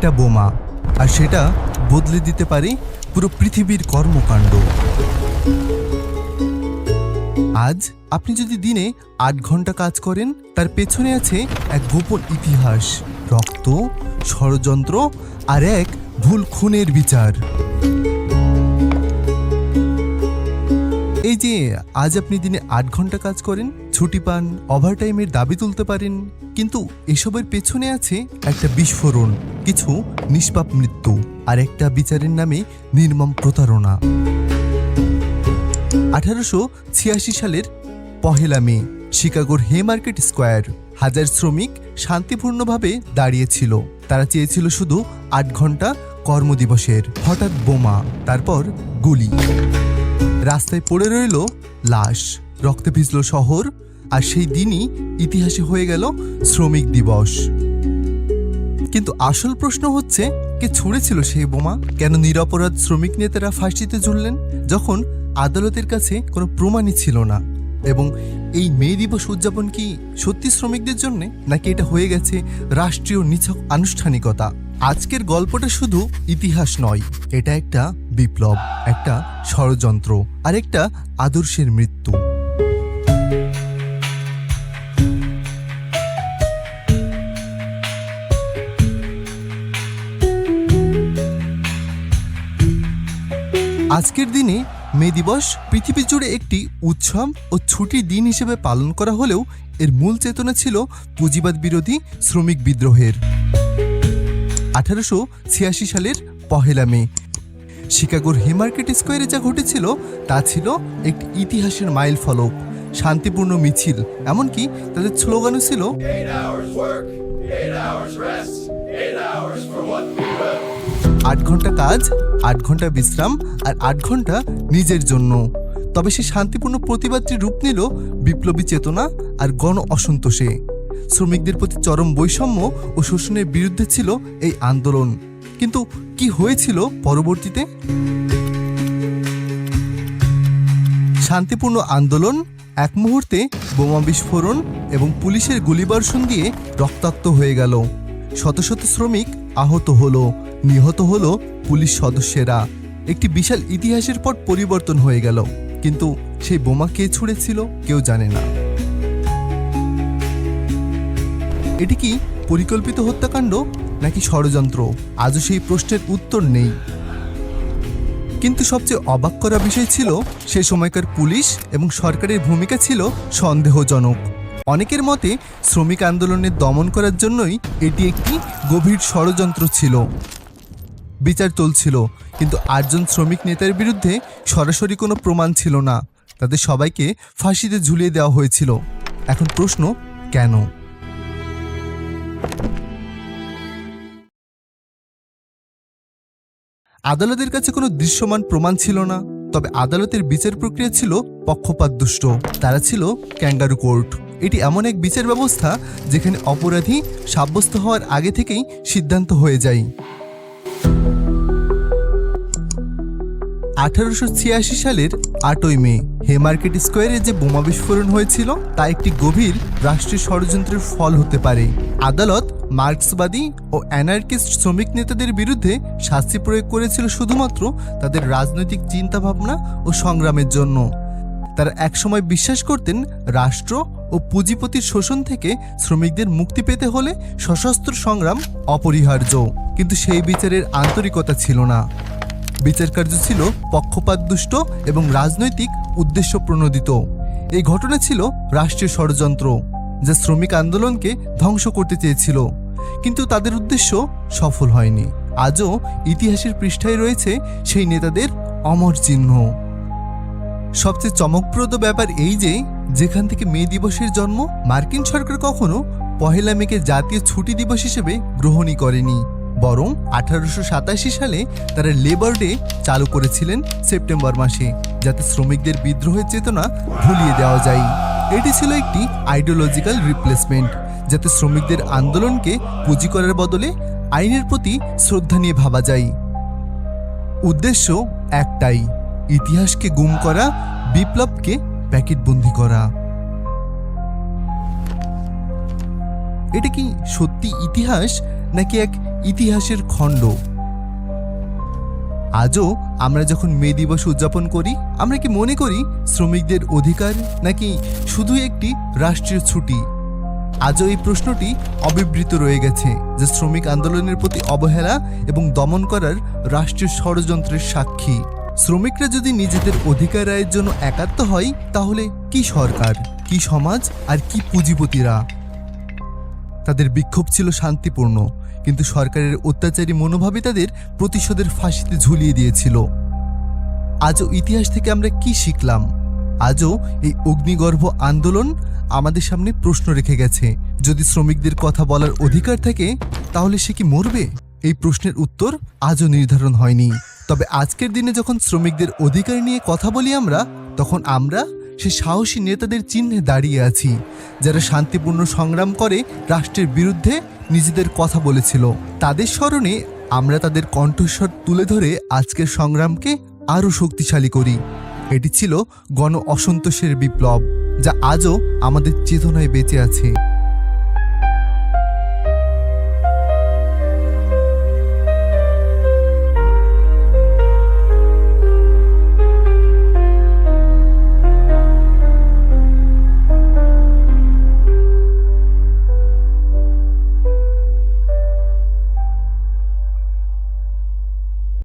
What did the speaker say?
একটা বোমা, আর সেটা বদলে দিতে পারে পুরো পৃথিবীর কর্মকাণ্ড। আজ আপনি যদি দিনে আট ঘণ্টা কাজ করেন, তার পেছনে আছে এক গোপন ইতিহাস, রক্ত, ষড়যন্ত্র, আর এক ভুল খুনের বিচার। এই যে আজ আপনি দিনে আট ঘণ্টা কাজ করেন, ছুটি পান ওভারটাইমের দাবি তুলতে পারেন কিন্তু এসবের পেছনে আছে একটা বিস্ফোরণ, কিছু নিষ্পাপ মৃত্যু আর একটা বিচারের নামে নির্মম প্রতারণা। আঠারোশো ছিয়াশি সালের পহেলা মে, শিকাগোর হে মার্কেট স্কোয়ার হাজার শ্রমিক শান্তিপূর্ণভাবে দাঁড়িয়েছিল। তারা চেয়েছিল শুধু আট ঘণ্টা কর্মদিবসের, হঠাৎ বোমা, তারপর গুলি। রাস্তায় পড়ে রইল লাশ, রক্তে ভিজল শহর আর সেই দিনই ইতিহাসে হয়ে গেল শ্রমিক দিবস। কিন্তু আসল প্রশ্ন হচ্ছে, কে ছুঁড়েছিল সেই বোমা? কেন নিরপরাধ শ্রমিক নেতারা ফাঁসিতে ঝুললেন? যখন আদালতের কাছে কোনো প্রমাণই ছিল না। এবং এই মে দিবস উদযাপন কি সত্যি শ্রমিকদের জন্য, নাকি এটা হয়ে গেছে রাষ্ট্রীয় নিছক আনুষ্ঠানিকতা? আজকের গল্পটা শুধু ইতিহাস নয়, এটা একটা বিপ্লব, একটা ষড়যন্ত্র আর একটা আদর্শের মৃত্যু। আজকের দিনে মে দিবস পৃথিবী জুড়ে একটি উৎসব ও ছুটির দিন হিসেবে পালন করা হলেও এর মূল চেতনা ছিল পুঁজিবাদ বিরোধী শ্রমিক বিদ্রোহের আঠারোশো ছিয়াশি সালের পহেলা মে শিকাগোর হেমার্কেট স্কোয়ারে যা ঘটেছিল তা ছিল একটি ইতিহাসের মাইল ফলক শান্তিপূর্ণ মিছিল এমনকি তাদের স্লোগানও ছিল. আট ঘণ্টা কাজ আট ঘণ্টা বিশ্রাম আর আট ঘণ্টা নিজের জন্য। তবে সে শান্তিপূর্ণ প্রতিবাদটি রূপ নিল বিপ্লবী চেতনা আর গণ অসন্তোষে। শ্রমিকদের প্রতি চরম বৈষম্য ও শোষণের বিরুদ্ধে ছিল এই আন্দোলন। কিন্তু কি হয়েছিল পরবর্তীতে? শান্তিপূর্ণ আন্দোলন, এক মুহূর্তে বোমা বিস্ফোরণ এবং পুলিশের গুলিবর্ষণ দিয়ে রক্তাক্ত হয়ে গেল। শত শত শ্রমিক আহত হলো, নিহত হলো পুলিশ সদস্যেরা। একটি বিশাল ইতিহাসের পর পরিবর্তন হয়ে গেল, কিন্তু সেই বোমা কে ছুঁড়েছিল কেউ জানে না। এটি কি পরিকল্পিত হত্যাকাণ্ড নাকি ষড়যন্ত্র? আজও সেই প্রশ্নের উত্তর নেই। কিন্তু সবচেয়ে অবাক করা বিষয় ছিল, সে সময়কার পুলিশ এবং সরকারের ভূমিকা ছিল সন্দেহজনক। অনেকের মতে শ্রমিক আন্দোলনের দমন করার জন্যই এটি একটি গভীর ষড়যন্ত্র ছিল। বিচার চলছিল, কিন্তু আটজন শ্রমিক নেতার বিরুদ্ধে সরাসরি কোনো প্রমাণ ছিল না। তাদের সবাইকে ফাঁসিতে ঝুলিয়ে দেওয়া হয়েছিল। এখন প্রশ্ন, কেন? আদালতের কাছে কোনো দৃশ্যমান প্রমাণ ছিল না, তবে আদালতের বিচার প্রক্রিয়া ছিল পক্ষপাতদুষ্ট। তারা ছিল ক্যাঙ্গারু কোর্ট। এটি এমন এক বিচার ব্যবস্থা যেখানে অপরাধী সাব্যস্ত হওয়ার আগে থেকেই সিদ্ধান্ত হয়ে যায়। আঠারোশো ছিয়াশি সালের আটই মে হে হেমার্কেট স্কোয়ারে যে বোমা বিস্ফোরণ হয়েছিল, তা একটি গভীর রাষ্ট্রীয় ষড়যন্ত্রের ফল হতে পারে। আদালত, মার্ক্সবাদী ও অ্যানার্কিস্ট শ্রমিক নেতাদের বিরুদ্ধে শাস্তি প্রয়োগ করেছিল শুধুমাত্র তাদের রাজনৈতিক চিন্তাভাবনা ও সংগ্রামের জন্য। তারা একসময় বিশ্বাস করতেন রাষ্ট্র ও পুঁজিপতির শোষণ থেকে শ্রমিকদের মুক্তি পেতে হলে সশস্ত্র সংগ্রাম অপরিহার্য। কিন্তু সেই বিচারের আন্তরিকতা ছিল না। বিচার কার্য ছিল পক্ষপাতদুষ্ট এবং রাজনৈতিক উদ্দেশ্য প্রণোদিত এই ঘটনা ছিল রাষ্ট্রীয় ষড়যন্ত্র, যা শ্রমিক আন্দোলনকে ধ্বংস করতে চেয়েছিল। কিন্তু তাদের উদ্দেশ্য সফল হয়নি। আজও ইতিহাসের পৃষ্ঠায় রয়েছে সেই নেতাদের অমর চিহ্ন। সবচেয়ে চমকপ্রদ ব্যাপার এই যে, যেখান থেকে মে দিবসের জন্ম, মার্কিন সরকার কখনো পহেলা মেকে জাতীয় ছুটি দিবস হিসেবে গ্রহণই করেনি। বরং আঠারোশো সাতাশি সালে তারা লেবার ডে চালু করেছিলেন সেপ্টেম্বর মাসে, যাতে শ্রমিকদের বিদ্রোহের চেতনা ভুলিয়ে দেওয়া যায়। এটি ছিল একটি আইডিওলজিক্যাল রিপ্লেসমেন্ট, যাতে শ্রমিকদের আন্দোলনকে পুঁজি করার বদলে আইনের প্রতি শ্রদ্ধা নিয়ে ভাবা যায়। উদ্দেশ্য একটাই ইতিহাসকে গুম করা, বিপ্লবকে প্যাকেটবন্দি করা। এটা কি সত্যি ইতিহাস, নাকি এক ইতিহাসের খণ্ড? আজও আমরা যখন মে দিবস উদযাপন করি, আমরা কি মনে করি শ্রমিকদের অধিকার, নাকি শুধু একটি রাষ্ট্রীয় ছুটি? আজও এই প্রশ্নটি অবিবৃত রয়ে গেছে, যে শ্রমিক আন্দোলনের প্রতি অবহেলা এবং দমন করার রাষ্ট্রীয় ষড়যন্ত্রের সাক্ষী। শ্রমিকরা যদি নিজেদের অধিকার রায়ের জন্য একাত্ম হয়, তাহলে কি সরকার, কি সমাজ আর কি পুঁজিপতিরা? তাদের বিক্ষোভ ছিল শান্তিপূর্ণ, কিন্তু সরকারের অত্যাচারী মনোভাবই তাদের প্রতিশোধের ফাঁসিতে ঝুলিয়ে দিয়েছিল। আজও ইতিহাস থেকে আমরা কি শিখলাম? আজও এই অগ্নিগর্ভ আন্দোলন আমাদের সামনে প্রশ্ন রেখে গেছে। যদি শ্রমিকদের কথা বলার অধিকার থাকে, তাহলে সে কি মরবে? এই প্রশ্নের উত্তর আজও নির্ধারণ হয়নি। তবে আজকের দিনে যখন শ্রমিকদের অধিকার নিয়ে কথা বলি আমরা, তখন আমরা সে সাহসী নেতাদের চিহ্নে দাঁড়িয়ে আছি, যারা শান্তিপূর্ণ সংগ্রাম করে রাষ্ট্রের বিরুদ্ধে নিজেদের কথা বলেছিল। তাদের স্মরণে আমরা তাদের কণ্ঠস্বর তুলে ধরে আজকের সংগ্রামকে আরও শক্তিশালী করি। এটি ছিল গণ অসন্তোষের বিপ্লব, যা আজও আমাদের চেতনায় বেঁচে আছে।